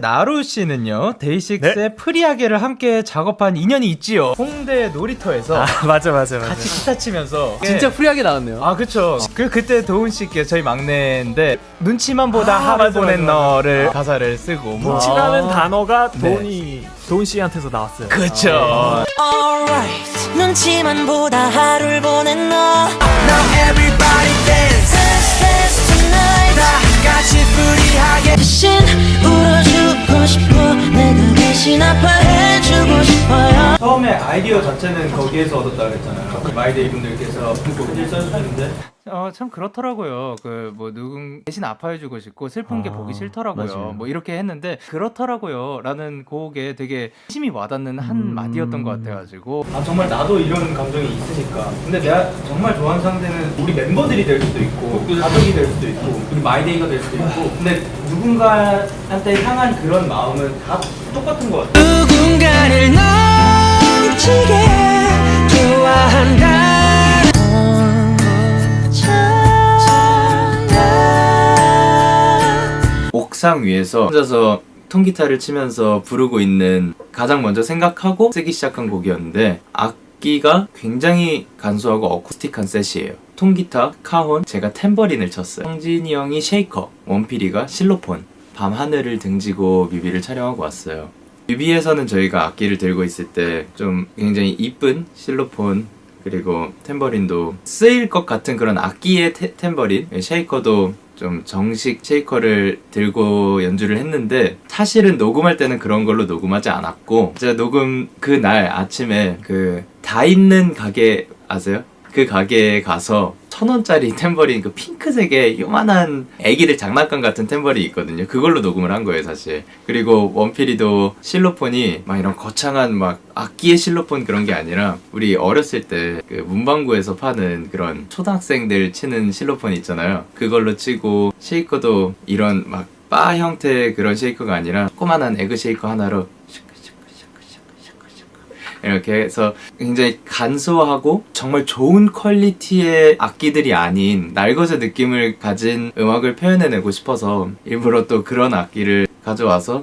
나루 씨는요 데이식스의 프리하게를 함께 작업한 인연이 있지요. 홍대 놀이터에서 아 맞아 맞아 맞아. 같이 기타 치면서 진짜 프리하게 나왔네요. 아 그쵸 그 그때 도훈 씨께 저희 막내인데 눈치만 보다 아, 하루 맞아, 보낸 맞아, 맞아. 너를 가사를 쓰고 뭐 눈치라는 아. 단어가 네. 도훈이 도훈 씨한테서 나왔어요. 그쵸 Alright 눈치만 보다 하루를 보낸 아파해주고 싶어요 처음에 아이디어 자체는 거기에서 얻었다 그랬잖아요. 그 마이데이 분들께서 곡을 써주셨는데 어 참 그렇더라고요. 그 뭐 누군 대신 아파해주고 싶고 슬픈 게 아, 보기 싫더라고요. 맞아요. 뭐 이렇게 했는데 그렇더라고요라는 곡에 되게 힘이 와닿는 한 음. 마디였던 것 같아가지고 아 정말 나도 이런 감정이 있으니까. 근데 내가 정말 좋아하는 상대는 우리 멤버들이 될 수도 있고 가족이 될 수도 있고 우리 마이데이가 될 수도 있고 근데 누군가한테 향한 그런 마음은 다 똑같은 것 같아요. 누군가를 넘치게 좋아 옥상 위에서 혼자서 통기타를 치면서 부르고 있는 가장 먼저 생각하고 쓰기 시작한 곡이었는데 악기가 굉장히 간소하고 어쿠스틱한 셋이에요. 통기타, 카혼, 제가 탬버린을 쳤어요. 성진이 형이 쉐이커, 원필이가 실로폰, 밤 하늘을 등지고 뮤비를 촬영하고 왔어요. 뮤비에서는 저희가 악기를 들고 있을 때 좀 굉장히 이쁜 실로폰 그리고 탬버린도 쓰일 것 같은 그런 악기의 테- 탬버린 쉐이커도 좀 정식 쉐이커를 들고 연주를 했는데 사실은 녹음할 때는 그런 걸로 녹음하지 않았고 제가 녹음 그 날 아침에 그 다 있는 가게 아세요? 그 가게에 가서 천 원짜리 탬버린 그 핑크색의 요만한 애기들 장난감 같은 탬버린 있거든요. 그걸로 녹음을 한 거예요, 사실. 그리고 원필이도 실로폰이 막 이런 거창한 막 악기의 실로폰 그런 게 아니라 우리 어렸을 때 그 문방구에서 파는 그런 초등학생들 치는 실로폰 있잖아요. 그걸로 치고 쉐이커도 이런 막 바 형태의 그런 쉐이커가 아니라 조그만한 에그 쉐이커 하나로 이렇게 해서 굉장히 간소하고 정말 좋은 퀄리티의 악기들이 아닌 날것의 느낌을 가진 음악을 표현해내고 싶어서 일부러 또 그런 악기를 가져와서